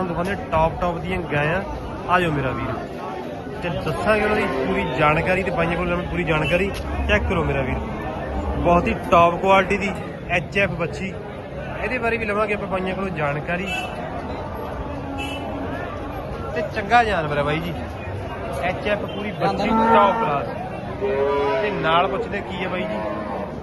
ਤੁਹਾਨੂੰ ਦਿਖਾਉਂਦੇ top top ਦੀਆਂ ਗਾਇਆਂ। ਆ ਮੇਰਾ ਵੀਰ। ਤੇ ਦੱਸਾਂਗੇ ਉਹਨਾਂ ਦੀ ਪੂਰੀ ਜਾਣਕਾਰੀ ਤੇ ਬਾਈਆਂ ਕੋਲ ਲੈਣ ਪੂਰੀ ਜਾਣਕਾਰੀ। ਚੈੱਕ ਕਰੋ ਮੇਰਾ ਵੀਰ। ਬਹੁਤ ਹੀ ਟੌਪ ਕੁਆਲਿਟੀ ਦੀ ਐਚ ਐਫ ਬੱਚੀ। ਇਹਦੇ ਬਾਰੇ ਵੀ ਲਵਾਂਗੇ ਆਪਾਂ ਬਾਈਆਂ ਕੋਲੋਂ ਜਾਣਕਾਰੀ। ਤੇ ਚੰਗਾ ਜਾਨਵਰ ਹੈ ਬਾਈ ਜੀ। ਐਚ ਐਫ ਪੂਰੀ ਬੱਚੀ ਟੌਪ ਕਲਾਸ ਤੇ ਨਾਲ ਪੁੱਛਦੇ ਕੀ ਹੈ ਬਾਈ ਜੀ।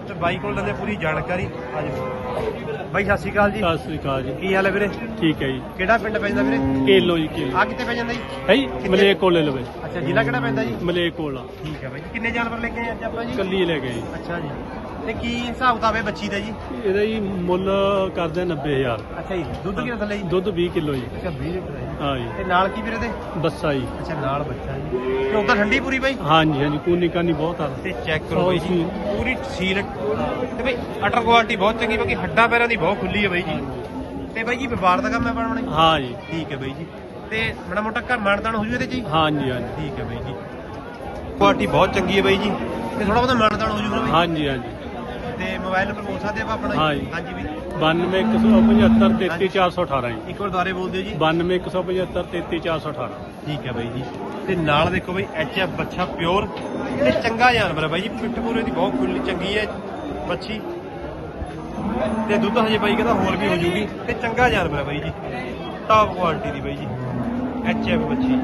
ਤੇ ਬਾਈ ਕੋਲ ਲੈਂਦੇ ਪੂਰੀ ਜਾਣਕਾਰੀ। ਆ ਜਾਓ। ਬਾਈ ਸਤਿ ਸ਼੍ਰੀ ਅਕਾਲ ਜੀ। ਸਤਿ ਸ੍ਰੀ ਅਕਾਲ ਜੀ। ਕੀ ਹਾਲ ਹੈ ਵੀਰੇ? ਠੀਕ ਹੈ ਜੀ। ਕਿਹੜਾ ਪਿੰਡ ਪੈਂਦਾ ਵੀਰੇ? ਕੇਲੋ ਜੀ ਕੇਲੋ। ਆ ਕਿੱਥੇ ਪੈ ਜਾਂਦਾ ਜੀ? ਹੈ ਜੀ ਮਲੇਕ ਕੋਲੇ ਲਵੇ ਅੱਛਾ ਜ਼ਿਲ੍ਹਾ ਕਿਹੜਾ ਪੈਂਦਾ ਜੀ? ਮਲੇਕ ਕੋਲਾ ਠੀਕ ਹੈ ਬਾਈ। ਕਿੰਨੇ ਜਾਨਵਰ ਲੈ ਕੇ ਆਏ ਅੱਜ ਆਪਾਂ ਜੀ? ਕੱਲੀ ਲੈ ਗਏ ਜੀ। ਅੱਛਾ ਜੀ। ਤੇ ਕੀ ਹਿਸਾਬ ਕਿਤਾਬ ਹੈ ਬੱਚੀ ਦਾ ਜੀ? ਇਹਦਾ ਜੀ ਮੁੱਲ ਕਰਦੇ 90000 ਅੱਛਾ ਜੀ ਦੁੱਧ ਕਿੰਨਾ ਥੱਲੇ ਜੀ? ਦੁੱਧ 20 ਕਿਲੋ ਜੀ। ਅੱਛਾ 20 ਲੀਟਰ ਹੈ ਜੀ। ਹਾਂ ਜੀ। ਤੇ ਨਾਲ ਕੀ ਵੀਰੇ ਦੇ ਬੱਸਾ ਜੀ। ਅੱਛਾ ਨਾਲ ਬੱਚਾ ਜੀ। ਤੇ ਠੰਡੀ ਪੂਰੀ ਬਾਈ? ਹਾਂਜੀ ਹਾਂਜੀ ਕੂਨੀ ਕਾਨੀ ਬਹੁਤ ਆ। ਤੇ ਚੈੱਕ ਕਰੋ ਬਾਈ ਜੀ। ਪੂਰੀ ਸੀਲ ਤੇ ਬਾਈ ਅਟਰ ਕੁਆਲਿਟੀ ਬਹੁਤ ਚੰਗੀ ਬਾਕੀ ਹੱਡਾਂ ਪੈਰਾਂ ਦੀ ਬਹੁਤ ਖੁੱਲੀ ਹੈ ਬਾਈ ਜੀ। ਤੇ ਬਾਈ ਜੀ ਵਪਾਰ ਦਾ ਕੰਮ ਹੈ ਬਣ ਬਣੇ ਹਾਂ ਜੀ। ਠੀਕ ਹੈ ਬਾਈ ਜੀ। ਤੇ ਬੜਾ ਮੋਟਾ ਘਰ ਮਾਨਤਾਨ ਹੋ ਜੂ ਇਹਦੇ ਜੀ? ਹਾਂਜੀ ਹਾਂਜੀ ਠੀਕ ਹੈ ਬਾਈ ਜੀ। ਕੁਆਲਿਟੀ ਬਹੁਤ ਚੰਗੀ ਹੈ ਬਾਈ ਜੀ। ਤੇ ਥੋੜਾ ਬਹੁਤਾ ਮਾਨਤਾਨ ਹੋ ਜੂਗਾ ਬਾਈ। ਹਾਂਜੀ ਹਾਂਜੀ ਤੇ ਮੋਬਾਈਲ ਨੰਬਰ ਬੋਲ ਸਕਦੇ ਆਪਾਂ ਆਪਣਾ ਹਾਂ ਜੀ। ਹਾਂਜੀ। ਵੀ 92175 33418 ਜੀ। ਇੱਕ ਵਾਰ ਦੁਬਾਰੇ ਬੋਲ ਦਿਓ ਜੀ। 92175 33418 ਠੀਕ ਹੈ ਬਾਈ ਜੀ। ਤੇ ਨਾਲ ਦੇਖੋ ਬਾਈ ਐਚ ਐਫ ਬੱਚਾ ਪਿਓਰ ਤੇ ਚੰਗਾ ਜਾਨਵਰ ਹੈ ਬਾਈ ਜੀ। ਪਿੱਠ ਪੂਰੇ ਦੀ ਬਹੁਤ ਖੁੱਲੀ ਚੰਗੀ ਹੈ ਬੱਚੀ ਤੇ ਦੁੱਧ ਹਜੇ ਬਾਈ ਕਹਿੰਦਾ ਹੋਰ ਵੀ ਹੋ ਜੂਗੀ ਤੇ ਚੰਗਾ ਜਾਨਵਰ ਹੈ ਬਾਈ ਜੀ। ਟੌਪ ਕੁਆਲਿਟੀ ਦੀ ਬਾਈ ਜੀ। ਐਚ ਐਫ ਬੱਚੀ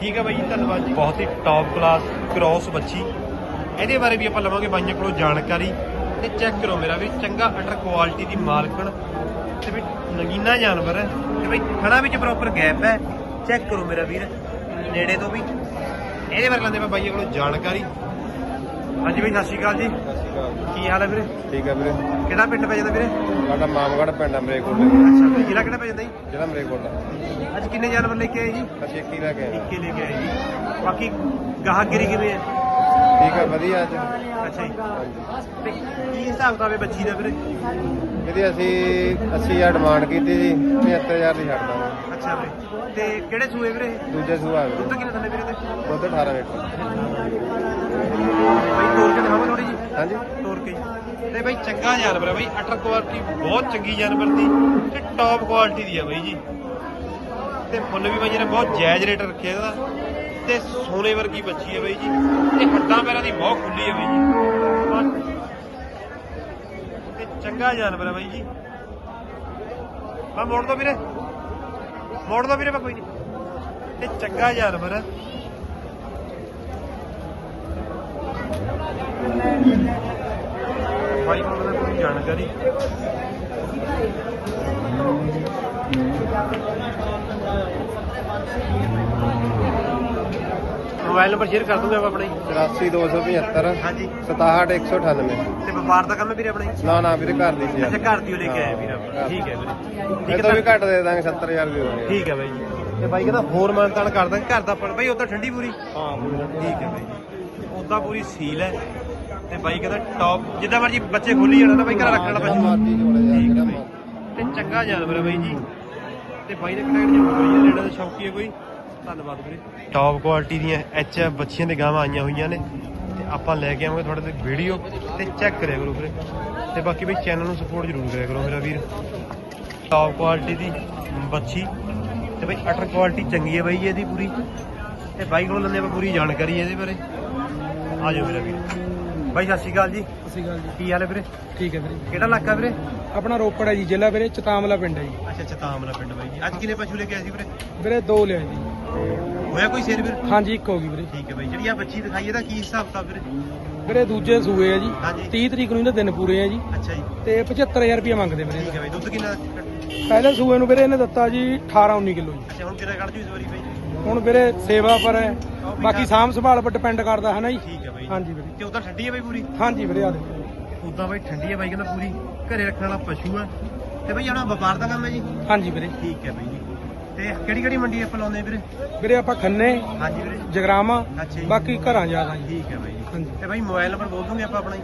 ਠੀਕ ਹੈ ਬਾਈ ਜੀ ਧੰਨਵਾਦ ਜੀ। ਬਹੁਤ ਹੀ ਟੌਪ ਕਲਾਸ ਕ੍ਰੋਸ ਬੱਚੀ ਇਹਦੇ ਬਾਰੇ ਵੀ ਆਪਾਂ ਲਵਾਂਗੇ ਬਾਈਆਂ ਕੋਲੋਂ ਜਾਣਕਾਰੀ। ਤੇ ਚੈੱਕ ਕਰੋ ਮੇਰਾ ਵੀ। ਚੰਗਾ ਅਟਰ ਕੁਆਲਿਟੀ ਦੀ ਮਾਲਕਣ ਤੇ ਵੀ ਨਗੀਨਾ ਜਾਨਵਰ ਹੈ ਤੇ ਬਈ ਖੜਾ ਵਿੱਚ ਪ੍ਰੋਪਰ ਗੈਪ ਹੈ। ਚੈੱਕ ਕਰੋ ਮੇਰਾ ਵੀਰ ਨੇੜੇ ਤੋਂ ਵੀ। ਇਹਦੇ ਬਾਰੇ ਲੈਂਦੇ ਮੈਂ ਬਾਈਆਂ ਕੋਲੋਂ ਜਾਣਕਾਰੀ। ਹਾਂਜੀ ਬਈ ਸਤਿ ਸ਼੍ਰੀ ਅਕਾਲ ਜੀ। ਕੀ ਹਾਲ ਹੈ ਵੀਰੇ? ਠੀਕ ਹੈ ਵੀਰੇ। ਕਿਹੜਾ ਪਿੰਡ ਪੈ ਜਾਂਦਾ ਵੀਰੇ? ਸਾਡਾ ਮਾਮਗੜ ਪਿੰਡ ਅਮਰੇ ਕੋਲ ਅੱਛਾ ਬਈ ਜ਼ਿਲ੍ਹਾ ਕਿਹੜਾ ਪੈ ਜਾਂਦਾ ਜੀ? ਜਿਹੜਾ ਅਮਰੇ ਕੋਲ ਅੱਜ ਕਿੰਨੇ ਜਾਨਵਰ ਲੈ ਕੇ ਆਏ ਜੀ? ਅਸੀਂ ਇੱਕ ਹੀ ਲੈ ਕੇ ਆਏ ਹਾਂ। ਇੱਕੇ ਲੈ ਕੇ ਆਏ ਜੀ। ਬਾਕੀ ਗਾਹਕਗਿਰੀ ਕਿਵੇਂ ਹੈ ਠੀਕ ਹੈ ਵਧੀਆ ਅੱਜ ਅੱਛਾ ਜੀ। ਤੇ ਕੀ ਹਿਸਾਬ ਕਿਤਾਬ ਹੈ ਬੱਚੀ ਦਾ ਵੀਰੇ? ਇਹਦੀ ਅਸੀਂ 80000 ਡਿਮਾਂਡ ਕੀਤੀ ਜੀ 75000 ਦੀ ਛੱਡ ਦਾਂਗੇ ਅੱਛਾ ਵੀਰੇ। ਤੇ ਕਿਹੜੇ ਸੂਏ ਵੀਰੇ? ਦੂਜੇ ਸੂਆ ਦੁੱਧ ਕਿੰਨੇ ਥੱਲੇ ਵੀਰੇ ਤੇ? ਦੁੱਧ 18 ਲੀਟਰ। ਬਈ ਤੋਰ ਕੇ ਦਿਖਾਵਾਂ ਥੋੜੀ ਜੀ ਹਾਂਜੀ। ਤੋਰ ਕੇ ਤੇ ਬਈ ਚੰਗਾ ਜਾਨਵਰ ਹੈ ਬਈ ਅਟਰ ਕੁਆਲਿਟੀ ਬਹੁਤ ਚੰਗੀ ਜਾਨਵਰ ਦੀ। ਤੇ ਟੌਪ ਕੁਆਲਿਟੀ ਦੀ ਹੈ ਬਈ ਜੀ। ਤੇ ਮੁੱਲ ਵੀ ਬਈ ਜਿਹਨੇ ਬਹੁਤ ਜਾਇਜ਼ ਰੇਟ ਰੱਖਿਆ ਇਹਦਾ। ਤੇ ਸੋਨੇ ਵਰਗੀ ਬੱਚੀ ਹੈ ਬਾਈ ਜੀ। ਤੇ ਹੱਡਾਂ ਪੈਰਾਂ ਦੀ ਬਹੁਤ ਖੁੱਲੀ ਹੈ ਬਾਈ ਜੀ। ਤੇ ਚੰਗਾ ਜਾਨਵਰ ਹੈ ਬਾਈ ਜੀ। ਮੈਂ ਮੋੜ ਦੋ ਵੀਰੇ। ਮੋੜ ਦੋ ਵੀਰੇ ਮੈਂ ਕੋਈ ਨਹੀਂ ਤੇ ਚੰਗਾ ਜਾਨਵਰ ਹੈ। ਬਾਈ ਕੋਲ ਦਾ ਕੋਈ ਜਾਣਕਾਰੀ? ਮੋਬਾਈਲ ਨੰਬਰ ਸ਼ੇਅਰ ਕਰ ਦੂੰਗਾ ਆਪਣਾ? ਹੀ 84275 ਹਾਂਜੀ। 67198 ਤੇ ਵਪਾਰ ਦਾ ਕੰਮ ਹੈ ਵੀਰੇ ਆਪਣਾ? ਹੀ ਨਾ ਨਾ ਵੀਰੇ ਘਰ ਦੀ ਸੀ। ਅੱਛਾ ਘਰ ਦੀ ਉਹ ਲੈ ਕੇ ਆਏ ਵੀਰ ਆਪਣਾ। ਠੀਕ ਹੈ ਵੀਰੇ। ਇਹ ਤੋਂ ਵੀ ਘੱਟ ਦੇ ਦਾਂਗੇ 70000 ਵੀ ਹੋਣਗੇ। ਠੀਕ ਹੈ ਬਾਈ ਜੀ। ਤੇ ਬਾਈ ਕਹਿੰਦਾ ਹੋਰ ਮਾਨਤਾਨ ਕਰ ਦਾਂਗੇ। ਘਰ ਦਾ ਪਰ ਬਾਈ ਉਦਾਂ ਠੰਡੀ ਪੂਰੀ। ਹਾਂ ਠੀਕ ਹੈ ਬਾਈ ਜੀ। ਉਦਾਂ ਪੂਰੀ ਸੀਲ ਹੈ। ਤੇ ਬਾਈ ਕਹਿੰਦਾ ਟੌਪ ਜਿੱਦਾਂ ਮਰਜ਼ੀ ਬੱਚੇ ਖੋਲੀ ਜਾਣਾ ਤਾਂ ਬਾਈ ਘਰ ਰੱਖਣਾ ਜੋੜੇ ਜਾ ਠੀਕ ਹੈ ਜਿਹੜਾ ਬਾਈ। ਮਰਜ਼ੀ। ਤੇ ਚੰਗਾ ਜਾਨਵਰ ਹੈ ਬਾਈ ਜੀ। ਤੇ ਬਾਈ ਨੇ ਕਨੈਕਟ ਜੋ ਹੋਈ ਹੈ ਲੈਣਾ ਦਾ ਸ਼ੌਕੀ ਹੈ ਕੋਈ। ਧੰਨਵਾਦ ਵੀਰੇ। ਟੌਪ ਕੁਆਲਿਟੀ ਦੀਆਂ ਐਚ ਐਫ ਬੱਚੀਆਂ ਦੇ ਗਾਵਾਂ ਆਈਆਂ ਹੋਈਆਂ ਨੇ। ਤੇ ਆਪਾਂ ਲੈ ਕੇ ਆਵਾਂਗੇ ਤੁਹਾਡੇ ਤੇ ਵੀਡੀਓ ਤੇ ਚੈੱਕ ਕਰਿਆ ਕਰੋ ਵੀਰੇ। ਤੇ ਬਾਕੀ ਬਈ ਚੈਨਲ ਨੂੰ ਸਪੋਰਟ ਜ਼ਰੂਰ ਕਰਿਆ ਕਰੋ ਮੇਰਾ ਵੀਰ। ਟੌਪ ਕੁਆਲਿਟੀ ਦੀ ਬੱਚੀ। ਤੇ ਬਈ ਅਟਰ ਕੁਆਲਿਟੀ ਚੰਗੀ ਹੈ ਬਾਈ ਜੀ ਇਹਦੀ ਪੂਰੀ। ਤੇ ਬਾਈ ਕੋਲ ਲੈਂਦੇ ਆਪਾਂ ਪੂਰੀ ਜਾਣਕਾਰੀ ਇਹਦੇ ਬਾਰੇ। ਆ ਜਾਓ ਮੇਰਾ ਵੀਰ। ਬਾਈ ਸਤਿ ਸ਼੍ਰੀ ਅਕਾਲ ਜੀ। ਅਸੀਂ ਗੱਲ ਜੀ। ਕੀ ਹਾਲ ਹੈ ਵੀਰੇ? ਠੀਕ ਹੈ ਵੀਰੇ। ਕਿਹੜਾ ਇਲਾਕਾ ਵੀਰੇ? ਆਪਣਾ ਰੋਪੜ ਹੈ ਜੀ ਜ਼ਿਲ੍ਹਾ ਵੀਰੇ ਚਤਾਮਲਾ ਪਿੰਡ ਹੈ ਜੀ। ਅੱਛਾ ਅੱਛਾ ਤਾਮਲਾ ਪਿੰਡ ਬਾਈ ਜੀ। ਅੱਜ ਕਿੰਨੇ ਪਸ਼ੂ ਲੈ ਕੇ ਆਏ ਸੀ ਵੀਰੇ? ਵੀਰੇ ਦੋ ਲਿਆ ਜੀ। ਹੋਇਆ ਕੋਈ ਸੇਰ ਵੀਰ? ਹਾਂਜੀ ਇੱਕ ਹੋ ਗਈ ਵੀਰੇ। ਠੀਕ ਹੈ ਬਾਈ ਜਿਹੜੀ ਆ ਬੱਚੀ ਦਿਖਾਈ ਇਹਦਾ ਕੀ ਹਿਸਾਬ ਕਿਤਾਬ ਵੀਰੇ? ਵੀਰੇ ਦੂਜੇ ਸੂਏ ਆ ਜੀ। ਹਾਂਜੀ। 30 ਤਰੀਕ ਨੂੰ ਇਹਦੇ ਦਿਨ ਪੂਰੇ ਆ ਜੀ। ਅੱਛਾ ਜੀ। ਤੇ 75000 ਰੁਪਏ ਮੰਗਦੇ ਵੀਰੇ। ਠੀਕ ਹੈ ਬਾਈ ਦੁੱਧ ਕਿੰਨਾ ਪਹਿਲੇ ਸੂਏ ਨੂੰ ਵੀਰੇ ਇਹਨੇ ਦਿੱਤਾ ਜੀ 18 19 ਕਿਲੋ ਜੀ। ਅੱਛਾ ਹੁਣ ਕਿੰਨਾ ਕੱਢ ਜੂ ਇਸ ਵਾਰੀ ਬਾਈ? ਹੁਣ ਵੀਰੇ ਸੇਵਾ ਪਰ ਹੈ। ਬਾਕੀ ਸਾਂਭ ਸੰਭਾਲ ਪਰ ਡਿਪੈਂਡ ਕਰਦਾ ਹੈ ਨਾ ਜੀ? ਠੀਕ ਹੈ ਬਾਈ। ਹਾਂਜੀ ਵੀਰੇ। ਤੇ ਉਦਾਂ ਠੰਡੀ ਹੈ ਬਾਈ ਪੂਰੀ? ਹਾਂਜੀ ਵੀਰੇ ਆ ਦੇ ਉਦਾਂ ਬਾਈ ਠੰਡੀ ਹੈ ਬਾਈ ਕਹਿੰਦਾ ਪੂਰੀ। ਘਰੇ ਰੱਖਣ ਵਾਲਾ ਪਸ਼ੂ ਹੈ ਤੇ ਬਾਈ ਆਪਣਾ ਵਪਾਰ ਦਾ ਕੰਮ ਹੈ ਜੀ? ਹਾਂਜੀ ਵੀਰੇ। ਠੀਕ ਹੈ ਬਾਈ ਜੀ। ਤੇ ਕਿਹੜੀ ਕਿਹੜੀ ਮੰਡੀ ਆਪਾਂ ਲਾਉਂਦੇ ਵੀਰੇ? ਵੀਰੇ ਆਪਾਂ ਖੰਨੇ ਹਾਂਜੀ ਵੀਰੇ। ਜਗਰਾਮਾ ਅੱਛਾ ਜੀ। ਬਾਕੀ ਘਰਾਂ ਜ਼ਿਆਦਾ ਜੀ ਠੀਕ ਹੈ ਬਾਈ ਜੀ। ਹਾਂਜੀ। ਤੇ ਬਾਈ ਮੋਬਾਈਲ ਨੰਬਰ ਬੋਲ ਦੂੰਗੇ ਆਪਾਂ ਆਪਣਾ ਜੀ?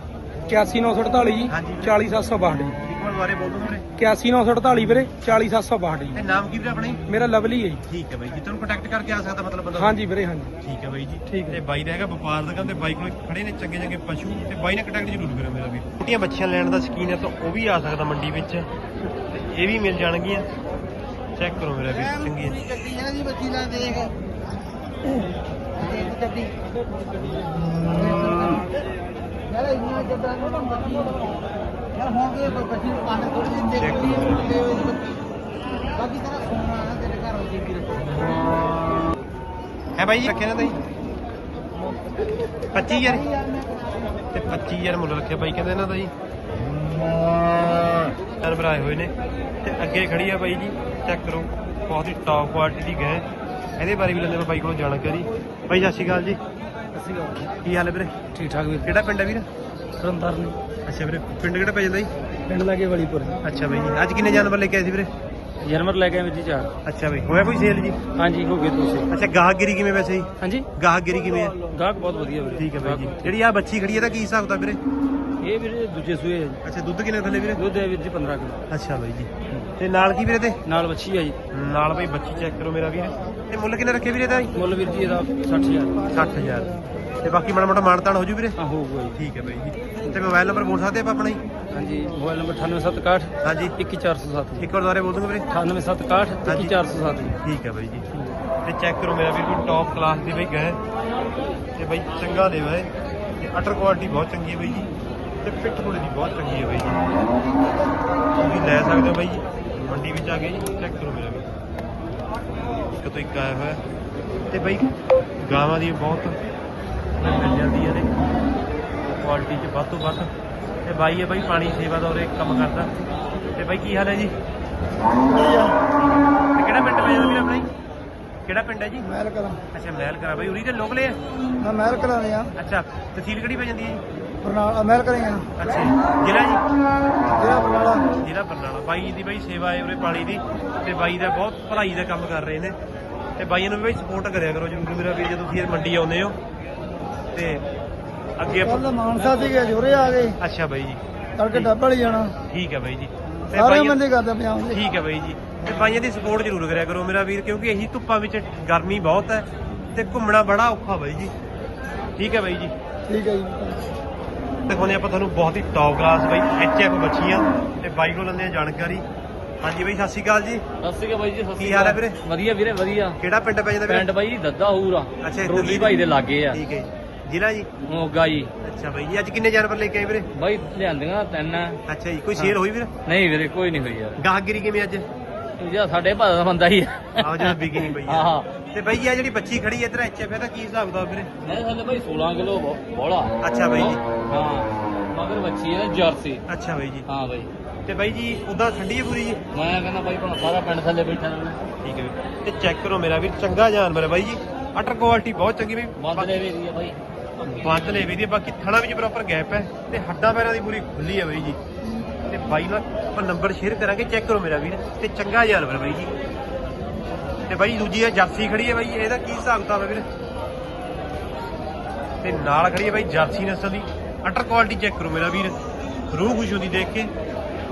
81948 ਜੀ ਹਾਂਜੀ। 40762 ਜੀ। ਇੱਕ ਵਾਰ ਦੁਬਾਰੇ ਬੋਲ ਦੂੰਗੇ ਵੀਰੇ। 81948 ਵੀਰੇ 40762 ਜੀ। ਤੇ ਨਾਮ ਕੀ ਵੀਰੇ ਆਪਣਾ ਜੀ? ਮੇਰਾ ਲਵਲੀ ਹੈ ਜੀ। ਠੀਕ ਹੈ ਬਾਈ ਜੀ। ਤੁਹਾਨੂੰ ਕੰਟੈਕਟ ਕਰਕੇ ਆ ਸਕਦਾ ਮਤਲਬ ਬੰਦਾ। ਹਾਂਜੀ ਵੀਰੇ ਹਾਂਜੀ। ਠੀਕ ਹੈ ਬਾਈ ਜੀ। ਠੀਕ ਹੈ। ਤੇ ਬਾਈ ਦਾ ਹੈਗਾ ਵਪਾਰ ਦਾ ਕੰਮ ਤੇ ਬਾਈ ਕੋਲ ਖੜੇ ਨੇ ਚੰਗੇ ਚੰਗੇ ਪਸ਼ੂ। ਤੇ ਬਾਈ ਨੇ ਕੰਟੈਕਟ ਜ਼ਰੂਰ ਕਰਿਓ ਮੇਰਾ ਵੀ ਛੋਟੀਆਂ ਬੱਚੀਆਂ ਲੈਣ ਦਾ ਸ਼ਕੀਨ ਹੈ ਤਾਂ ਉਹ ਵੀ ਆ ਸਕਦਾ ਮੰਡੀ ਵਿੱਚ। ਤੇ ਇਹ ਵੀ ਮਿਲ ਜਾਣਗੀਆਂ। ਚੈੱਕ ਕਰੋ ਮੇਰਾ ਵੀਰ ਚੰਗੀ ਹੈ। ਗੱਡੀ ਹੈ ਜੀ ਬੱਚੀ ਨਾਲ ਦੇਖ। ਇਹ ਗੱਡੀ। ਯਾਰ ਇੰਨਾ ਜੱਦਾਂ ਨੂੰ ਤਾਂ ਬੱਚੀ ਯਾਰ ਹੁਣ ਕੇ ਬੱਚੀ ਨੂੰ ਪਾਣੇ ਥੋੜੀ ਜਿਹੀ ਦੇ Check ਗੱਡੀ ਦੇ ਵਿੱਚ ਬੱਚੀ। ਬਾਕੀ ਤੇਰਾ ਸੋਨਾ ਹੈ ਤੇਰੇ ਘਰ ਹੋ ਜੀ ਵੀਰ ਹੈ ਬਾਈ ਜੀ ਰੱਖਿਆ ਨਾ ਤਾਈ 25000 ਤੇ 25000 ਮੁੱਲ ਰੱਖਿਆ ਬਾਈ ਕਹਿੰਦੇ ਇਹਨਾਂ ਦਾ ਜੀ ਜਾਨਵਰ ਆਏ ਹੋਏ ਨੇ। ਤੇ ਅੱਗੇ ਖੜੀ ਆ ਬਾਈ ਜੀ। ਚੈੱਕ ਕਰੋ। ਬਹੁਤ ਹੀ ਟੌਪ ਕੁਆਲਿਟੀ ਦੀ ਗਏ ਇਹਦੇ ਬਾਰੇ ਵੀ ਲੈਂਦੇ ਆਪਾਂ ਬਾਈ ਕੋਲੋਂ ਜਾਣਕਾਰੀ। ਬਾਈ ਸਤਿ ਸ਼੍ਰੀ ਅਕਾਲ ਜੀ। ਅਸੀਂ ਕੀ ਹਾਲ ਹੈ ਵੀਰੇ? ਠੀਕ ਠਾਕ ਵੀਰ। ਕਿਹੜਾ ਪਿੰਡ ਹੈ ਵੀਰ? ਸਰੰਦਰ ਨੇ ਅੱਛਾ ਵੀਰੇ ਪਿੰਡ ਕਿਹੜਾ ਪੈ ਜਾਂਦਾ ਜੀ? ਪਿੰਡ ਲਾਗੇ ਵਲੀਪੁਰ ਅੱਛਾ ਬਾਈ ਜੀ। ਅੱਜ ਕਿੰਨੇ ਜਾਨਵਰ ਲੈ ਕੇ ਆਏ ਸੀ ਵੀਰੇ? ਜਨਮਰ ਲੈ ਕੇ ਆਏ ਵੀਰ ਜੀ ਚਾਰ। ਅੱਛਾ ਬਾਈ ਹੋਇਆ ਕੋਈ ਸੇਲ ਜੀ? ਹਾਂਜੀ ਹੋ ਗਏ ਤੁਸੀਂ। ਅੱਛਾ ਗਾਹਕਗਿਰੀ ਕਿਵੇਂ ਵੈਸੇ ਜੀ? ਹਾਂਜੀ। ਗਾਹਕਗਿਰੀ ਕਿਵੇਂ ਹੈ? ਗਾਹਕ ਬਹੁਤ ਵਧੀਆ ਵੀਰੇ। ਠੀਕ ਹੈ ਬਾਈ ਜੀ। ਜਿਹੜੀ ਆ ਬੱਚੀ ਖੜੀ ਹੈ ਦਾ ਕੀ ਹਿਸਾਬ ਦਾ ਵੀਰੇ? ਇਹ ਵੀਰੇ ਦੂਜੇ ਸੂਏ ਹੈ ਜੀ। ਅੱਛਾ ਦੁੱਧ ਕਿੰਨੇ ਥੱਲੇ ਵੀਰੇ? ਦੁੱਧ ਹੈ ਵੀਰ ਜੀ 15 ਕਿਲੋ। ਅੱਛਾ ਬਾਈ ਜੀ। ਤੇ ਨਾਲ ਕੀ ਵੀਰੇ ਤੇ? ਨਾਲ ਬੱਚੀ ਹੈ ਜੀ। ਨਾਲ ਬਾਈ ਬੱਚੀ ਚੈੱਕ ਕਰੋ ਮੇਰਾ ਵੀਰ। ਤੇ ਮੁੱਲ ਕਿੰਨੇ ਰੱਖੇ ਵੀਰੇ ਦਾ ਮੁੱਲ ਵੀਰ ਜੀ ਇਹਦਾ 60000 60000 ਤੇ ਬਾਕੀ ਮਾੜਾ ਮੋਟਾ ਮਾਨਤਾਨ ਹੋ ਜੂ ਵੀਰੇ? ਹਾਂ ਹੋਊਗਾ ਜੀ। ਠੀਕ ਹੈ ਬਾਈ ਜੀ। ਤੇ ਮੋਬਾਈਲ ਨੰਬਰ ਬੋਲ ਸਕਦੇ ਆਪਾਂ ਆਪਣਾ ਜੀ? ਹਾਂਜੀ ਮੋਬਾਈਲ ਨੰਬਰ 98761 ਹਾਂਜੀ। 21407 ਇੱਕ ਵਾਰ ਦੁਬਾਰੇ ਬੋਲ ਦੂੰਗਾ ਵੀਰੇ। 98761 ਹਾਂਜੀ। 21407 ਠੀਕ ਹੈ ਬਾਈ ਜੀ। ਤੇ ਚੈੱਕ ਕਰੋ ਮੇਰਾ ਵੀਰ ਕੋਈ ਟੌਪ ਕਲਾਸ ਦੀ ਬਾਈ ਗਏ ਤੇ ਬਾਈ ਚੰਗਾ ਦੇਵਾ ਹੈ। ਤੇ ਅਟਰ ਕੁਆਲਿਟੀ ਬਹੁਤ ਚੰਗੀ ਹੈ ਬਾਈ ਜੀ। ਤੇ ਪਿੱਠ ਥੋੜੀ ਦੀ ਬਹੁਤ ਚੰਗੀ ਹੈ ਬਾਈ ਜੀ। ਤੁਸੀਂ ਲੈ ਸਕਦੇ ਹੋ ਬਾਈ ਜੀ। ਮੰਡੀ ਵਿੱਚ ਆ ਕੇ ਜੀ ਚੈੱਕ ਕਰੋ ਮੇਰਾ ਵੀਰ ਇੱਕ ਤੋਂ ਇੱਕ ਆਇਆ ਹੋਇਆ। ਤੇ ਬਾਈ ਗਾਵਾਂ ਦੀ ਬਹੁਤ ਮਿਲ ਜਾਂਦੀਆਂ ਨੇ। ਕੁਆਲਿਟੀ 'ਚ ਵੱਧ ਤੋਂ ਵੱਧ। ਤੇ ਬਾਈ ਹੈ ਬਾਈ ਪਾਣੀ ਸੇਵਾ ਦਾ ਉਰੇ ਕੰਮ ਕਰਦਾ। ਤੇ ਬਾਈ ਕੀ ਹਾਲ ਹੈ ਜੀ? ਤੇ ਕਿਹੜਾ ਪਿੰਡ ਪੈ ਜਾਂਦਾ ਵੀਰ ਆਪਣਾ ਜੀ? ਕਿਹੜਾ ਪਿੰਡ ਹੈ ਜੀ? ਮਹਿਲ ਕਰਾਂ ਅੱਛਾ ਮਹਿਲ ਕਰਾ ਬਾਈ ਉਰੀ ਤੇ ਲੋਕਲੇ ਆ? ਮੈਂ ਮਹਿਲ ਕਰਾਂ ਲਿਆ ਅੱਛਾ ਤਹਿਸੀਲ ਕਿਹੜੀ ਪੈ ਜਾਂਦੀ ਹੈ ਜੀ? ਬਰਨਾਲਾ ਮਹਿਲ ਕਰਾਂਗੇ ਅੱਛਾ ਜੀ। ਜ਼ਿਲ੍ਹਾ ਜੀ? ਜਿਹੜਾ ਬਰਨਾਲਾ। ਜ਼ਿਲ੍ਹਾ ਬਰਨਾਲਾ। ਬਾਈ ਦੀ ਬਾਈ ਸੇਵਾ ਹੈ ਉਰੇ ਪਾਣੀ ਦੀ ਤੇ ਬਾਈ ਦਾ ਬਹੁਤ ਭਲਾਈ ਦਾ ਕੰਮ ਕਰ ਰਹੇ ਨੇ। ਤੇ ਬਾਈਆਂ ਨੂੰ ਵੀ ਬਾਈ ਸਪੋਰਟ ਕਰਿਆ ਕਰੋ ਜਰੂਰ ਮੇਰਾ ਵੀਰ ਜਦੋਂ ਤੁਸੀਂ ਮੰਡੀ ਆਉਂਦੇ ਹੋ। ਤੇ ਅੱਗੇ ਆਪਾਂ ਕੱਲ ਮਾਨਸਾ ਸੀਗੇ ਜੋਰੇ ਆ ਗਏ। ਅੱਛਾ ਬਾਈ ਜੀ। ਤੜਕੇ ਡੱਬ ਵਾਲੀ ਜਾਣਾ। ਠੀਕ ਹੈ ਬਾਈ ਜੀ। ਤੇ ਸਾਰੇ ਬਾਈਆਂ- ਬੰਦੇ ਕਰਦੇ ਪੰਜਾਬ ਦੇ। ਠੀਕ ਹੈ ਬਾਈ ਜੀ। ਤੇ ਬਾਈਆਂ ਦੀ ਸਪੋਰਟ ਜ਼ਰੂਰ ਕਰਿਆ ਕਰੋ ਮੇਰਾ ਵੀਰ ਕਿਉਂਕਿ ਇਹੀ ਧੁੱਪਾਂ ਵਿੱਚ ਗਰਮੀ ਬਹੁਤ ਹੈ ਤੇ ਘੁੰਮਣਾ ਬੜਾ ਔਖਾ ਬਾਈ ਜੀ। ਠੀਕ ਹੈ ਬਾਈ ਜੀ। ਠੀਕ ਹੈ ਜੀ। ਦਿਖਾਉਂਦੇ ਆਪਾਂ ਤੁਹਾਨੂੰ ਬਹੁਤ ਹੀ ਟੌਪ ਕਲਾਸ ਬਾਈ ਐਚਐਫ ਬੱਚੀਆਂ ਤੇ ਬਾਈ ਕੋਲ ਲੈਂਦੇ ਆ ਜਾਣਕਾਰੀ। ਹਾਂਜੀ ਬਾਈ ਸਤਿ ਸ਼੍ਰੀ ਅਕਾਲ ਜੀ। ਸਤਿ ਸ਼੍ਰੀ ਅਕਾਲ ਬਾਈ ਜੀ ਸਤਿ ਸ਼੍ਰੀ ਕੀ ਹਾਲ ਹੈ ਵੀਰੇ? ਵਧੀਆ ਵੀਰੇ ਵਧੀਆ। ਕਿਹੜਾ ਪਿੰਡ ਪੈ ਜਾਂਦਾ ਪਿੰਡ ਬਾਈ ਦੱਦਾ ਹੂਰਾ ਅੱਛਾ, ਇੱਧਰ ਰੋਲੀ ਭਾਈ ਦੇ ਲਾਗੇ ਆ। ਠੀਕ ਹੈ ਜ਼ਿਲ੍ਹਾ ਜੀ? ਮੋਗਾ ਜੀ। ਅੱਛਾ ਬਾਈ ਜੀ ਅੱਜ ਕਿੰਨੇ ਜਾਨਵਰ ਲੈ ਕੇ ਆਏ ਵੀਰੇ? ਬਾਈ ਲਿਆਂਦੀਆਂ ਤਿੰਨ ਆ। ਅੱਛਾ ਜੀ ਕੋਈ ਸੇਲ ਹੋਈ ਵੀਰੇ? ਨਹੀਂ ਵੀਰੇ ਕੋਈ ਨਹੀਂ ਹੋਈ ਯਾਰ। ਗਾਹਕਗਿਰੀ ਕਿਵੇਂ ਅੱਜ? ਜਿਹੜਾ ਸਾਡੇ ਭਾਅ ਦਾ ਬੰਦਾ ਹੀ ਆ। ਆਹ ਜਿਹੜਾ ਵਿਕੀ ਨਹੀਂ ਹਾਂ ਹਾਂ। ਤੇ ਬਾਈ ਇਹ ਜਿਹੜੀ ਬੱਚੀ ਖੜੀ ਹੈ ਇੱਧਰ ਐਚਐਫ ਇਹਦਾ ਕੀ ਹਿਸਾਬ ਦਾ ਵੀਰੇ? ਮੇਰੇ ਥੱਲੇ ਬਾਈ 16 ਕਿਲੋ ਬੋਲਾ ਅੱਛਾ ਬਾਈ ਜੀ। ਹਾਂ ਮਗਰ ਬੱਚੀ ਹੈ ਜਰਸੀ। ਅੱਛਾ ਬਾਈ ਜੀ। ਹਾਂ ਬਾਈ। ਤੇ ਬਾਈ ਜੀ ਉਦਾਂ ਠੰਡੀ ਹੈ ਪੂਰੀ ਜੀ? ਮੈਂ ਕਹਿੰਦਾ ਬਾਈ ਭਾਵੇਂ ਸਾਰਾ ਪਿੰਡ ਥੱਲੇ ਬੈਠਾ ਰਹੇ ਠੀਕ ਹੈ ਵੀਰ। ਤੇ ਚੈੱਕ ਕਰੋ ਮੇਰਾ ਵੀਰ ਚੰਗਾ ਜਾਨਵਰ ਹੈ ਬਾਈ ਜੀ। ਅਟਰ ਕੁਆਲਿਟੀ ਬਹੁਤ ਚੰਗੀ ਬਈ। ਬੰਦ ਲੈ ਵੀ ਆ ਬਾਈ। ਬੰਦ ਲੈ ਵੀ ਬਾਕੀ ਥਣਾ ਵਿੱਚ ਪ੍ਰੋਪਰ ਗੈਪ ਹੈ। ਤੇ ਹੱਡਾਂ ਪੈਰਾਂ ਦੀ ਪੂਰੀ ਖੁੱਲੀ ਹੈ ਬਾਈ ਜੀ। ਤੇ ਬਾਈ ਨਾਲ ਆਪਾਂ ਨੰਬਰ ਸ਼ੇਅਰ ਕਰਾਂਗੇ ਚੈੱਕ ਕਰੋ ਮੇਰਾ ਵੀਰ। ਤੇ ਚੰਗਾ ਜਾਨਵਰ ਹੈ ਬਾਈ ਜੀ। ਤੇ ਬਾਈ ਦੂਜੀ ਹੈ ਜਰਸੀ ਖੜੀ ਹੈ ਬਾਈ ਇਹਦਾ ਕੀ ਹਿਸਾਬ ਕਿਤਾਬ ਹੈ ਵੀਰ? ਤੇ ਨਾਲ ਖੜੀ ਹੈ ਬਾਈ ਜਰਸੀ ਨਸਲ ਦੀ। ਅਟਰ ਕੁਆਲਿਟੀ ਚੈੱਕ ਕਰੋ ਮੇਰਾ ਵੀਰ। ਰੂਹ ਖੁਸ਼ ਹੁੰਦੀ ਦੇਖ ਕੇ।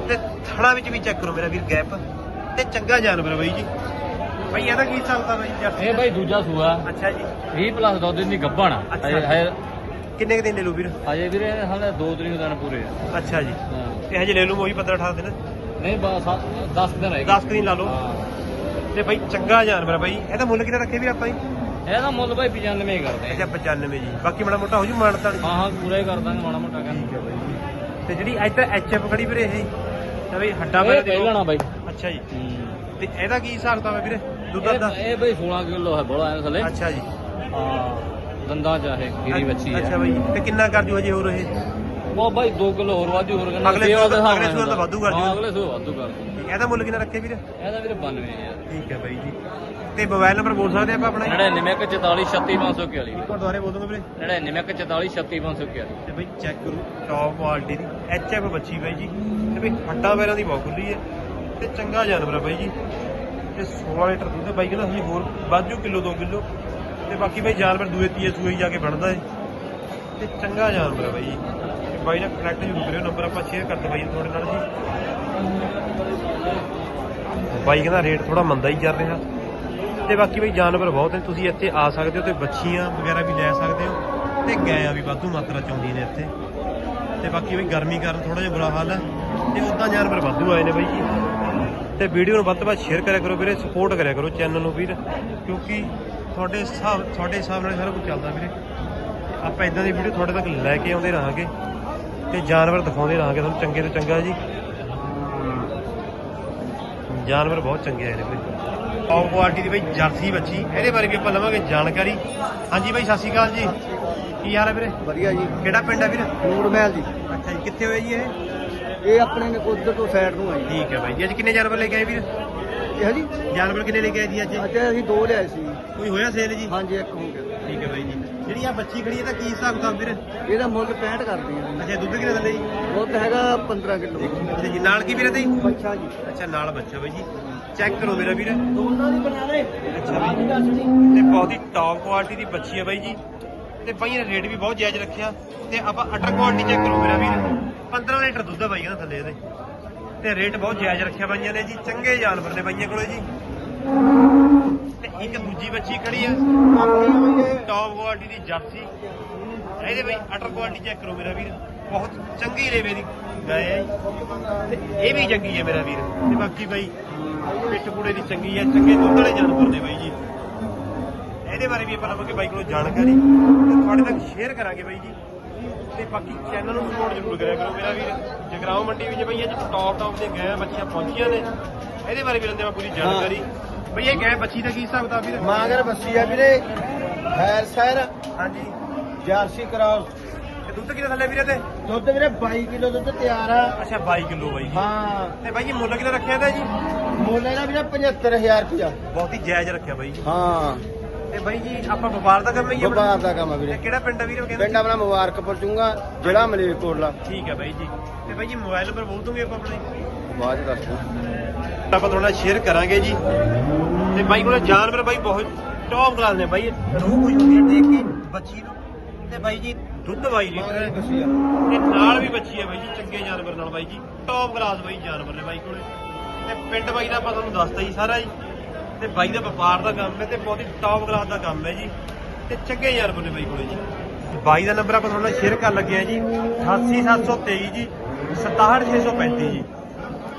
ਤੇ ਥਣਾ ਵਿੱਚ ਵੀ ਚੈੱਕ ਕਰੋ ਮੇਰਾ ਵੀਰ ਗੈਪ ਤੇ ਚੰਗਾ ਜਾਨਵਰ ਹੈ ਬਾਈ ਜੀ। ਬਾਈ ਇਹਦਾ ਕੀ ਹਿਸਾਬ ਕਿਤਾਬ ਹੈ ਜਰਸੀ ਇਹ ਬਾਈ ਦੂਜਾ ਸੂਆ। ਅੱਛਾ ਜੀ। 20 ਪਲੱਸ ਦੁੱਧ ਦੀ ਗੱਭਣ ਹਜੇ- ਕਿੰਨੇ ਦਿਨ ਲੈ ਲੂ ਵੀਰ? ਹਜੇ ਵੀਰੇ ਹਾਲੇ 2 ਤਰੀਕ ਦਿਨ ਪੂਰੇ ਆ। ਅੱਛਾ ਜੀ। ਹਾਂ। ਤੇ ਹਜੇ ਲੈ ਲੂ ਉਹੀ 15 18 ਦਿਨ? ਨਹੀਂ ਬਸ 10 ਦਿਨ ਰਹਿ ਗਏ। 10 ਦਿਨ ਲਾ ਲਓ। ਹਾਂ। ਤੇ ਬਾਈ ਚੰਗਾ ਜਾਨਵਰ ਆ ਬਾਈ। ਇਹਦਾ ਮੁੱਲ ਕਿੰਨਾ ਰੱਖੇ ਵੀ ਆਪਾਂ ਜੀ? ਇਹਦਾ ਮੁੱਲ ਭਾਈ 95 ਹੀ ਕਰਦੇ ਅੱਛਾ ਆ 95 ਜੀ। ਬਾਕੀ ਮਾੜਾ ਮੋਟਾ ਹੋ ਜੂ ਮਾਨਤਾ ਹਾਂ ਹਾਂ ਪੂਰਾ ਹੀ ਕਰ ਦਾਂਗੇ ਮਾੜਾ ਮੋਟਾ ਠੀਕ ਹੈ ਬਾਈ ਤੇ ਜਿਹੜੀ ਇੱਧਰ ਐਚਐਫ ਖੜੀ ਵੀਰੇ ਇਹ ਤਾਂ ਬਈ ਹੱਡਾ ਇਹ ਪੈਰ ਪਹਿਲਣਾ ਬਾਈ। ਅੱਛਾ ਜੀ। ਤੇ ਇਹਦਾ ਕੀ ਹਿਸਾਬ ਹੈ ਵੀਰੇ? ਦੁੱਧ ਦਾ ਇਹ ਬਾਈ 16 ਕਿਲੋ ਹੈ ਬੋਲਾ ਐ ਥੱਲੇ। ਅੱਛਾ ਜੀ। ਹਾਂ ਦੰਦਾਂ ਚ ਗੀਰੀ ਬੱਚੀ ਅੱਛਾ ਹੈ ਬਾਈ ਤੇ ਕਿੰਨਾ ਕਰ ਜੂ ਹਜੇ ਹੋਰ ਇਹ? ਉਹ ਬਾਈ 2 ਕਿਲੋ ਹੋਰ ਵਾਧੂ ਹੋਰ ਕਰਨਾ ਅਗਲੇ ਸੂਰ ਦੇ ਤੋਂ- ਹਿਸਾਬ ਅਗਲੇ ਨਾਲ ਸੂਰ ਤੋਂ ਵਾਧੂ ਕਰ ਹਾਂ। ਅਗਲੇ ਸੂਰ ਵਾਧੂ ਕਰ ਦਿਓ। ਇਹਦਾ ਮੁੱਲ ਕਿੰਨਾ ਰੱਖੇ ਵੀਰੇ? ਇਹਦਾ ਵੀਰੇ 92 ਯਾਰ ਠੀਕ ਹੈ ਬਾਈ ਜੀ। ਤੇ ਮੋਬਾਈਲ ਨੰਬਰ ਬੋਲ ਸਕਦੇ ਆਪਾਂ ਆਪਣਾ 99 44 36541 ਇੱਕ ਵਾਰ ਦੁਬਾਰੇ ਬੋਲ ਦੋਗੇ ਵੀਰੇ। 99 44 36541 ਤੇ ਬਈ ਚੈੱਕ ਕਰੋ ਟੌਪ ਕੁਆਲਿਟੀ ਦੀ। ਐਚਐਫ ਬੱਚੀ ਬਾਈ ਜੀ। ਤੇ ਬਈ ਹੱਡਾਂ ਪੈਰਾਂ ਦੀ ਬਹੁਤ ਖੁੱਲੀ ਹੈ। ਤੇ ਚੰਗਾ ਜਾਨਵਰ ਹੈ ਬਾਈ ਜੀ। ਤੇ 16 ਲੀਟਰ ਦੁੱਧ ਬਾਈ ਕਹਿੰਦਾ ਹਜੇ ਹੋਰ ਵਾਧੂ ਕਿਲੋ 2 ਕਿਲੋ। ਤੇ ਬਾਕੀ ਬਾਈ ਜਾਨਵਰ ਦੂਏ ਤੀਏ ਸੂਏ ਜਾ ਕੇ ਬਣਦਾ ਹੈ। ਤੇ ਚੰਗਾ ਜਾਨਵਰ ਹੈ ਬਾਈ ਜੀ। ਬਾਈ ਨਾਲ ਕਨੈਕਟ ਜ਼ਰੂਰ ਕਰਿਓ ਨੰਬਰ ਆਪਾਂ ਸ਼ੇਅਰ ਕਰਦੇ ਬਾਈ ਤੁਹਾਡੇ ਨਾਲ ਜੀ। ਬਾਈ ਕਹਿੰਦਾ ਰੇਟ ਥੋੜਾ ਮੰਦਾ ਹੀ ਚੱਲ ਰਿਹਾ। ਤੇ ਬਾਕੀ ਬਈ ਜਾਨਵਰ ਬਹੁਤ ਨੇ, ਤੁਸੀਂ ਇੱਥੇ ਆ ਸਕਦੇ ਹੋ ਤੇ ਬੱਚੀਆਂ ਵਗੈਰਾ ਵੀ ਲੈ ਸਕਦੇ ਹੋ ਤੇ ਗਾਇਆਂ ਵੀ ਵਾਧੂ ਮਾਤਰਾ ਚ ਆਉਂਦੀਆਂ ਨੇ ਇੱਥੇ। ਤੇ ਬਾਕੀ ਬਈ ਗਰਮੀ ਕਾਰਨ ਥੋੜਾ ਜਿਹਾ ਬੁਰਾ ਹਾਲ ਹੈ ਤੇ ਉਦਾਂ ਜਾਨਵਰ ਵਾਧੂ ਆਏ ਨੇ ਬਾਈ ਜੀ। ਤੇ ਵੀਡੀਓ ਨੂੰ ਵੱਧ ਤੋਂ ਵੱਧ ਸ਼ੇਅਰ ਕਰਿਆ ਕਰੋ ਵੀਰੇ ਸਪੋਰਟ ਕਰਿਆ ਕਰੋ ਚੈਨਲ ਨੂੰ ਵੀਰ, ਕਿਉਂਕਿ ਤੁਹਾਡੇ ਹਿਸਾਬ ਤੁਹਾਡੇ ਹਿਸਾਬ ਨਾਲ ਸਾਰਾ ਕੁਝ ਚੱਲਦਾ ਵੀਰੇ। ਆਪਾਂ ਇਦਾਂ ਦੀ ਵੀਡੀਓ ਤੁਹਾਡੇ ਤੱਕ ਲੈ ਕੇ ਆਉਂਦੇ ਰਹਾਂਗੇ। ਤੇ ਜਾਨਵਰ ਦਿਖਾਉਂਦੇ ਰਹਾਂਗੇ ਤੁਹਾਨੂੰ ਚੰਗੇ ਤੋਂ ਚੰਗਾ ਜੀ। ਜਾਨਵਰ ਬਹੁਤ ਚੰਗੇ ਆਏ ਨੇ ਬਈ ਟੌਪ ਕੁਆਲਿਟੀ ਦੀ ਬਈ ਜਰਸੀ ਬੱਚੀ ਇਹਦੇ ਬਾਰੇ ਵੀ ਆਪਾਂ ਲਵਾਂਗੇ ਜਾਣਕਾਰੀ। ਹਾਂਜੀ ਬਾਈ ਸਤਿ ਸ਼੍ਰੀ ਅਕਾਲ ਜੀ। ਕੀ ਹਾਲ ਹੈ ਵੀਰੇ? ਵਧੀਆ ਜੀ। ਕਿਹੜਾ ਪਿੰਡ ਹੈ ਵੀਰੇ? ਨੂਰ ਮਹਿਲ ਜੀ। ਅੱਛਾ ਜੀ ਕਿੱਥੇ ਹੋਇਆ ਜੀ ਇਹ? ਇਹ ਆਪਣੇ ਨੇ ਉਧਰ ਤੋਂ ਸਾਈਡ ਨੂੰ ਆਈ ਠੀਕ ਹੈ ਬਾਈ ਜੀ ਅੱਜ ਕਿੰਨੇ ਜਾਨਵਰ ਲੈ ਕੇ ਆਏ ਵੀਰ? ਇਹ ਜੀ ਜਾਨਵਰ ਕਿੰਨੇ ਲੈ ਕੇ ਆਏ ਜੀ ਅੱਜ? ਅੱਜ ਅਸੀਂ ਦੋ ਲਿਆਏ ਸੀ। ਕੋਈ ਹੋਇਆ ਸੇਲ ਜੀ? ਹਾਂਜੀ ਇੱਕ ਹੋ ਗਿਆ। ਠੀਕ ਹੈ ਬਾਈ ਜੀ। ਜਿਹੜੀ ਆ ਬੱਚੀ ਖੜੀ ਹੈ ਤਾਂ ਕੀ ਹਿਸਾਬ ਕਿਤਾਬ ਵੀਰ? ਇਹਦਾ ਮੁੱਲ 65 ਕਰਦੇ ਆ ਅੱਛਾ ਦੁੱਧ ਕਿੰਨੇ ਦਿੰਦੇ ਜੀ? ਦੁੱਧ ਹੈਗਾ 15 ਕਿਲੋ। ਅੱਛਾ ਜੀ ਨਾਲ ਕੀ ਵੀਰੇ ਤੇ ਬੱਚਾ ਜੀ। ਅੱਛਾ ਨਾਲ ਬੱਚਾ ਬਾਈ ਜੀ। ਚੈੱਕ ਕਰੋ ਮੇਰਾ ਵੀਰ। ਦੋਨਾਂ ਦੀ ਬਣਾ ਲੈ। ਅੱਛਾ ਬਾਈ। ਤੇ ਬਹੁਤ ਹੀ ਟੌਪ ਕੁਆਲਿਟੀ ਦੀ ਬੱਚੀ ਹੈ ਬਾਈ ਜੀ। ਤੇ ਬਾਈ ਨੇ ਰੇਟ ਵੀ ਬਹੁਤ ਜਾਇਜ਼ ਰੱਖਿਆ। ਤੇ ਆਪਾਂ ਅਟਰ ਕੁਆਲਿਟੀ ਚੈੱਕ ਕਰੋ ਮੇਰਾ ਵੀਰ। 15 ਲੀਟਰ ਦੁੱਧ ਆ ਬਾਈ ਇਹਦਾ ਥੱਲੇ ਇਹਦੇ। ਤੇ ਰੇਟ ਬਹੁਤ ਜਾਇਜ਼ ਰੱਖਿਆ ਬਾਈਆਂ ਨੇ ਜੀ। ਚੰਗੇ ਜਾਨਵਰ ਨੇ ਬਾਈਆਂ ਕੋਲੇ ਜੀ। ਤੇ ਇੱਕ ਦੂਜੀ ਬੱਚੀ ਖੜੀ ਆ। ਟੌਪ ਕੁਆਲਿਟੀ ਦੀ ਜਰਸੀ। ਇਹਦੇ ਬਈ ਅਟਰ ਕੁਆਲਿਟੀ ਚੈੱਕ ਕਰੋ ਮੇਰਾ ਵੀਰ। ਬਹੁਤ ਚੰਗੀ ਲੇਵੇ ਦੀ ਗਾਇ ਹੈ ਤੇ ਇਹ ਵੀ ਚੰਗੀ ਹੈ ਮੇਰਾ ਵੀਰ। ਤੇ ਬਾਕੀ ਬਾਈ, ਪਿੱਠ ਪੂੜੇ ਦੀ ਚੰਗੀ ਹੈ ਚੰਗੇ ਦੁੱਧ ਵਾਲੇ ਜਾਨਵਰ ਨੇ ਬਾਈ ਜੀ। ਇਹਦੇ ਬਾਰੇ ਵੀ ਆਪਾਂ ਲਵਾਂਗੇ ਬਾਈ ਕੋਲੋਂ ਜਾਣਕਾਰੀ ਤੇ ਤੁਹਾਡੇ ਤੱਕ ਸ਼ੇਅਰ ਕਰਾਂਗੇ ਬਾਈ ਜੀ। ਤੇ ਬਾਕੀ ਚੈਨਲ ਨੂੰ ਸਪੋਰਟ ਜ਼ਰੂਰ ਕਰਿਆ ਕਰੋ ਮੇਰਾ ਵੀਰ। ਜਗਰਾਉਂ ਮੰਡੀ ਵਿੱਚ ਬਈ ਅੱਜ ਟੌਪ ਟੌਪ ਦੇ ਗਏ ਬੱਚੀਆਂ ਪਹੁੰਚੀਆਂ ਨੇ। ਇਹਦੇ ਬਾਰੇ ਵੀ ਲੈਂਦੇ ਮੈਂ ਪੂਰੀ ਜਾਣਕਾਰੀ। ਬਈ ਇਹ ਗਏ ਬੱਚੀ ਦਾ ਕੀ ਹਿਸਾਬ ਕਿਤਾਬ ਵੀਰ? ਮਾਗਰ ਬੱਸੀ ਆ ਵੀਰੇ। ਹੈਰ ਸੈਰ ਹਾਂਜੀ। ਜਰਸੀ ਕਰਾਓ। ਤੇ ਦੁੱਧ ਕਿੰਨਾ ਥੱਲੇ ਵੀਰੇ ਤੇ? ਦੁੱਧ ਵੀਰੇ 22 ਕਿਲੋ ਦੁੱਧ ਤਿਆਰ ਆ। ਅੱਛਾ 22 ਕਿਲੋ ਬਾਈ ਜੀ। ਹਾਂ। ਤੇ ਬਾਈ ਜੀ ਮੁੱਲ ਕਿੰਨਾ ਰੱਖਿਆ ਇਹਦਾ ਜੀ? ਮੁੱਲ ਇਹਦਾ ਵੀਰੇ 75000 ਰੁਪਇਆ। ਬਹੁਤ ਹੀ ਜਾਇਜ਼ ਰੱਖਿਆ ਬਾਈ ਜੀ। ਹਾਂ। ਤੇ ਬਾਈ ਜੀ ਆਪਾਂ ਵਪਾਰ ਦਾ ਕੰਮ ਹੀ ਹੈ ਵਪਾਰ ਦਾ ਕੰਮ ਆ ਤੇ ਵੀਰੇ ਕਿਹੜਾ ਪਿੰਡ ਆ ਵੀਰੇ ਉਹ ਕਹਿੰਦੇ? ਪਿੰਡ ਆਪਣਾ ਮੁਬਾਰਕਪੁਰ ਚੂੰਗਾ ਜਿਹੜਾ ਮਲੇਰਕੋਟਲਾ। ਠੀਕ ਹੈ ਬਾਈ ਜੀ। ਤੇ ਬਾਈ ਜੀ ਮੋਬਾਈਲ ਨੰਬਰ ਬੋਲ ਦੂੰਗੇ ਆਪਾਂ ਆਪਣੇ? ਬਾਅਦ ਦੱਸ ਦਿਓ। ਆਪਾਂ ਤੁਹਾਡਾ ਸ਼ੇਅਰ ਕਰਾਂਗੇ ਜੀ। ਤੇ ਬਾਈ ਕੋਲ ਜਾਨਵਰ ਬਾਈ ਬਹੁਤ ਟੌਪ ਕਲਾਸ ਨੇ ਬਾਈ। ਰੂਹ ਹੋਈ ਹੁੰਦੀ ਹੈ ਦੇਖ ਕੇ ਬੱਚੀ ਨੂੰ। ਤੇ ਬਾਈ ਜੀ, ਦੁੱਧ ਬਾਈ ਮਾਗਰ ਲੀਟਰ ਬੱਸੀ ਤੇ ਨਾਲ ਵੀ ਬੱਚੀ ਹੈ ਬਾਈ ਜੀ, ਚੰਗੇ ਜਾਨਵਰ ਨਾਲ ਬਾਈ ਜੀ। ਟੌਪ ਕਲਾਸ ਬਾਈ ਜਾਨਵਰ ਨੇ ਬਾਈ ਕੋਲੇ। ਤੇ ਪਿੰਡ ਬਾਈ ਦਾ ਆਪਾਂ ਤੁਹਾਨੂੰ ਦੱਸਤਾ ਜੀ ਸਾਰਾ ਜੀ। ਤੇ ਬਾਈ ਦਾ ਵਪਾਰ ਦਾ ਕੰਮ ਹੈ ਤੇ ਬਹੁਤ ਹੀ ਟੌਪ ਕਲਾਸ ਦਾ ਕੰਮ ਹੈ ਜੀ। ਤੇ ਚੰਗੇ ਜਾਨਵਰ ਨੇ ਬਾਈ ਕੋਲੇ ਜੀ। ਬਾਈ ਦਾ ਨੰਬਰ ਆਪਾਂ ਤੁਹਾਨੂੰ ਸ਼ੇਅਰ ਕਰਨ ਲੱਗੇ ਆ ਜੀ। 88723 ਜੀ। 67635 ਜੀ।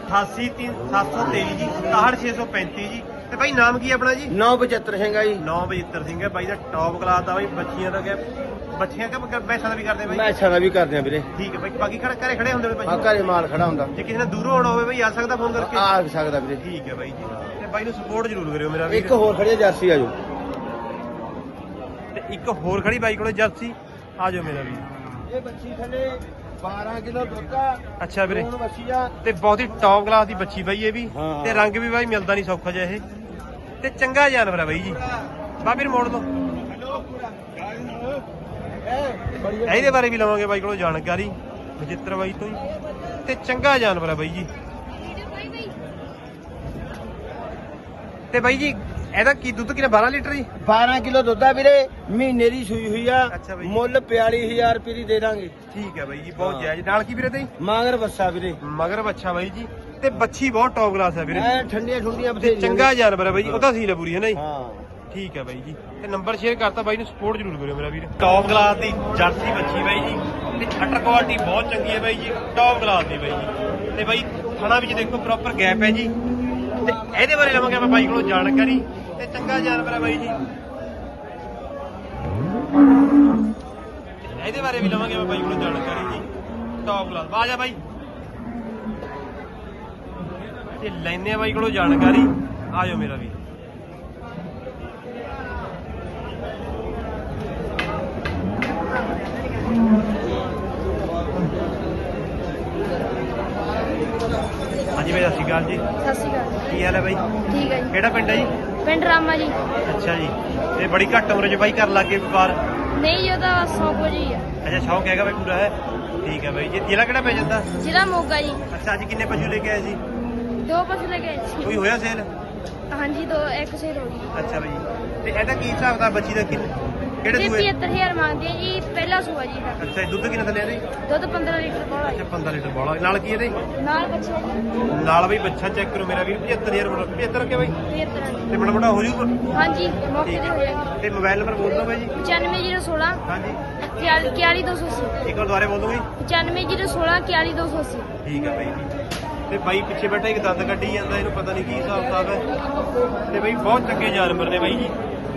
88723 ਜੀ 67635 ਜੀ। ਤੇ ਬਾਈ ਨਾਮ ਕੀ ਹੈ ਆਪਣਾ ਜੀ? 975 ਹੈਗਾ ਜੀ। 9 ਬਜਿੱਤਰ ਸਿੰਘ ਹੈ। ਬਾਈ ਦਾ ਟੌਪ ਕਲਾਸ ਦਾ ਬਾਈ ਬੱਚੀਆਂ ਦਾ ਕਿ ਬੱਚੀਆਂ ਕਿ ਬੈਸਾਂ ਦਾ ਵੀ ਕਰਦੇ ਬਾਈ ਮੈਂ ਅੱਛਾ ਦਾ ਵੀ ਕਰਦੇ ਆ ਵੀਰੇ। ਠੀਕ ਹੈ ਬਾਈ ਬਾਕੀ ਖੜੇ ਘਰੇ ਖੜੇ ਹੁੰਦੇ ਨੇ ਆ ਬਾਈ ਘਰੇ ਮਾਲ ਖੜਾ ਹੁੰਦਾ। ਜੇ ਕਿਸੇ ਨੇ ਦੂਰੋਂ ਆਉਣਾ ਹੋਵੇ ਬਾਈ ਆ ਸਕਦਾ ਫੋਨ ਕਰਕੇ? ਆ ਸਕਦਾ ਵੀਰੇ। ਠੀਕ ਹੈ ਬਾਈ ਜੀ। ਤੇ ਬਾਈ ਨੂੰ ਸਪੋਰਟ ਜ਼ਰੂਰ ਕਰਿਓ ਮੇਰਾ ਵੀਰ। ਇੱਕ ਹੋਰ ਖੜੀ ਆ ਜਰਸੀ ਆ ਜੋ ਤੇ ਇੱਕ ਹੋਰ ਖੜੀ ਬਾਈ ਕੋਲੇ ਜਰਸੀ। ਆ ਜਾਓ ਮੇਰਾ ਵੀਰ। ਇਹ ਬੱਚੀ ਥੱਲੇ 12 ਕਿਲੋ ਦੁੱਧ ਆ ਅੱਛਾ ਵੀਰੇ। ਹੁਣ ਬੱਚੀ ਆ ਤੇ ਬਹੁਤ ਹੀ ਟੌਪ ਕਲਾਸ ਦੀ ਬੱਚੀ ਬਾਈ ਇਹ ਵੀ। ਹਾਂ। ਤੇ ਰੰਗ ਵੀ ਬਾਈ ਮਿਲਦਾ ਨਹੀਂ ਸੌਖਾ ਜਿਹਾ ਇਹ। ਤੇ ਚੰਗਾ ਜਾਨਵਰ ਹੈ ਬਾਈ ਜੀ। ਬਾਬੀਰ ਮੋੜ ਦੋ ਇਹਦੇ ਬਾਰੇ ਵੀ ਲਵਾਂਗੇ ਬਾਈ ਕੋਲੋਂ ਜਾਣਕਾਰੀ। ਬਜਿੱਤਰ ਬਾਈ ਤੋਂ ਹੀ। ਤੇ ਚੰਗਾ ਜਾਨਵਰ ਹੈ ਬਾਈ ਜੀ। ਤੇ ਬਾਈ ਜੀ ਇਹਦਾ ਕੀ ਦੁੱਧ ਕਿੰਨਾ 12 ਲੀਟਰ ਜੀ? 12 ਕਿਲੋ ਦੁੱਧ ਆ ਵੀਰੇ ਮਹੀਨੇ ਦੀ ਸੂਈ ਹੋਈ ਆ ਅੱਛਾ ਬਾਈ। ਮੁੱਲ 42000 ਰੁਪਏ ਦੀ ਦੇ ਦਾਂਗੇ। ਠੀਕ ਹੈ ਬਾਈ ਜੀ ਬਹੁਤ ਹਾਂ। ਜਾਇਜ਼। ਨਾਲ ਕੀ ਵੀਰੇ ਤੇ? ਮਾਗਰ ਬੱਸਾ ਵੀਰੇ। ਮਗਰ ਬੱਚਾ ਬਾਈ ਜੀ। ਤੇ ਬੱਚੀ ਬਹੁਤ ਟੌਪ ਕਲਾਸ ਹੈ ਵੀਰੇ। ਐ ਠੰਡੀਆਂ ਠੰਡੀਆਂ ਤੇ ਬਥੇਰੀਆਂ ਚੰਗਾ ਜਾਨਵਰ ਹੈ ਬਾਈ ਜੀ ਉਹਦਾ ਸੀਲ ਹੈ ਪੂਰੀ ਹੈ ਨਾ ਜੀ? ਹਾਂ। ਠੀਕ ਹੈ ਬਾਈ ਜੀ। ਤੇ ਨੰਬਰ ਸ਼ੇਅਰ ਕਰਤਾ ਬਾਈ ਨੂੰ ਸਪੋਰਟ ਜ਼ਰੂਰ ਕਰਿਓ ਮੇਰਾ ਵੀਰ। ਟੌਪ ਕਲਾਸ ਦੀ ਜਰਸੀ ਬੱਚੀ ਬਾਈ ਜੀ। ਤੇ ਅਟਰ ਕੁਆਲਿਟੀ ਬਹੁਤ ਚੰਗੀ ਹੈ ਬਾਈ ਜੀ ਟੌਪ ਕਲਾਸ ਦੀ ਬਾਈ ਜੀ। ਤੇ ਬਾਈ ਥਣਾ ਵਿੱਚ ਦੇਖੋ ਪ੍ਰੋਪਰ ਗੈਪ ਹੈ ਜੀ। ਤੇ ਇਹਦੇ ਬਾਰੇ ਲਵਾਂਗੇ ਆਪਾਂ ਬਾਈ ਕੋਲੋਂ ਜਾਣਕਾਰੀ। ਤੇ ਚੰਗਾ ਜਾਨਵਰ ਹੈ ਬਾਈ ਜੀ। ਇਹਦੇ ਬਾਰੇ ਵੀ ਲਵਾਂਗੇ ਆਪਾਂ ਬਾਈ ਕੋਲੋਂ ਜਾਣਕਾਰੀ ਜੀ। ਟੌਪ ਕਲਾਸ ਆ ਜਾ ਬਾਈ। ਤੇ ਲੈਨੇ ਬਾਈ ਕੋਲੋਂ ਜਾਣਕਾਰੀ। ਆ ਜਾਓ ਮੇਰਾ ਵੀ ਹਾਂਜੀ ਬਾਈ ਸਤਿ ਸ਼੍ਰੀ ਅਕਾਲ ਜੀ। ਸਤਿ ਸ਼੍ਰੀ ਅਕਾਲ ਕੀ ਹਾਲ ਹੈ ਬਾਈ? ਠੀਕ ਹੈ ਜੀ। ਕਿਹੜਾ ਪਿੰਡ ਹੈ ਜੀ? ਪਿੰਡ ਰਾਮਾ ਜੀ। ਅੱਛਾ ਜੀ। ਤੇ ਬੜੀ ਘੱਟ ਉਮਰ 'ਚ ਬਾਈ ਕਰ ਲੱਗੇ ਵਪਾਰ? ਨਹੀਂ ਜੀ ਉਹਦਾ 100 ਕੁ ਜੀ। ਆ ਅੱਛਾ ਸ਼ੌਕ ਹੈਗਾ ਬਾਈ ਪੂਰਾ ਹੈ? ਠੀਕ ਹੈ ਬਾਈ ਜੀ। ਜ਼ਿਲ੍ਹਾ ਕਿਹੜਾ ਪੈ ਜਾਂਦਾ? ਜ਼ਿਲ੍ਹਾ ਮੋਗਾ ਜੀ। ਅੱਛਾ ਅੱਜ ਕਿੰਨੇ ਪਸ਼ੂ ਲੈ ਕੇ ਆਏ ਸੀ? ਦੋ ਪਸ਼ੂ ਲੈ ਗਏ ਕੋਈ ਸੀ। ਹੋਇਆ ਸੇਲ? ਹਾਂਜੀ ਦੋ ਇੱਕ ਸੇਲ ਹੋ ਗਈ। ਅੱਛਾ ਬਾਈ ਤੇ ਇਹਦਾ ਕੀ ਹਿਸਾਬ ਦਾ ਬੱਚੀ ਦਾ ਕਿੰਨ ਕਿਹੜੇ ਸੂਏ 75000 ਮੰਗਦੇ ਆ ਜੀ ਪਹਿਲਾ ਸੂਆ ਜੀ ਇਹਦਾ। ਅੱਛਾ ਇਹ ਦੁੱਧ ਕਿੰਨਾ ਥੱਲੇ ਇਹਦੇ ਦੁੱਧ 15 ਲੀਟਰ ਬੋਲਾ ਅੱਛਾ 15 ਲੀਟਰ ਬੋਲਾ ਨਾਲ ਕੀ ਇਹਦੇ ਨਾਲ ਬੱਚਾ ਜੀ। ਨਾਲ ਬਈ ਬੱਚਾ ਚੈੱਕ ਕਰੋ ਮੇਰਾ ਵੀਰ 75000 ਬੋਲਾ 75 ਰੁਪਏ ਬਾਈ? 75 ਤੇ ਬੜਾ ਬੜਾ ਹੋ ਜੂਗਾ? ਹਾਂਜੀ ਮੌਕੇ ਤੇ ਹੋ ਜਾਏਗੀ। ਤੇ ਮੋਬਾਈਲ ਨੰਬਰ ਬੋਲ ਦਿਓ ਬਾਈ ਜੀ। 95016 ਹਾਂਜੀ। 41280 ਇੱਕ ਵਾਰ ਦੁਬਾਰੇ ਬੋਲ ਦਿਓ ਬਾਈ। 95016 41280 ਠੀਕ ਹੈ ਬਾਈ। ਜੀ ਤੇ ਬਾਈ ਪਿੱਛੇ ਬੈਠਾ ਇੱਕ ਦੰਦ ਕੱਢੀ ਜਾਂਦਾ ਇਹਨੂੰ ਪਤਾ ਨਹੀਂ ਕੀ ਹਿਸਾਬ ਕਿਤਾਬ ਹੈ। ਤੇ ਬਾਈ ਬਹੁਤ ਚੰਗੇ ਜਾਨਵਰ ਨੇ ਬਾਈ ਜੀ।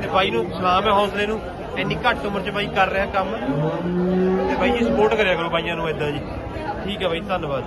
ਤੇ ਬਾਈ ਨੂੰ ਸਲਾਮ ਹੈ ਹੌਸਲੇ ਨੂੰ। ਇੰਨੀ ਘੱਟ ਉਮਰ 'ਚ ਬਾਈ ਕਰ ਰਿਹਾ ਕੰਮ। ਤੇ ਬਾਈ ਜੀ ਸਪੋਰਟ ਕਰਿਆ ਕਰੋ ਬਾਈਆਂ ਨੂੰ ਏਦਾਂ ਜੀ। ਠੀਕ ਹੈ ਬਾਈ, ਧੰਨਵਾਦ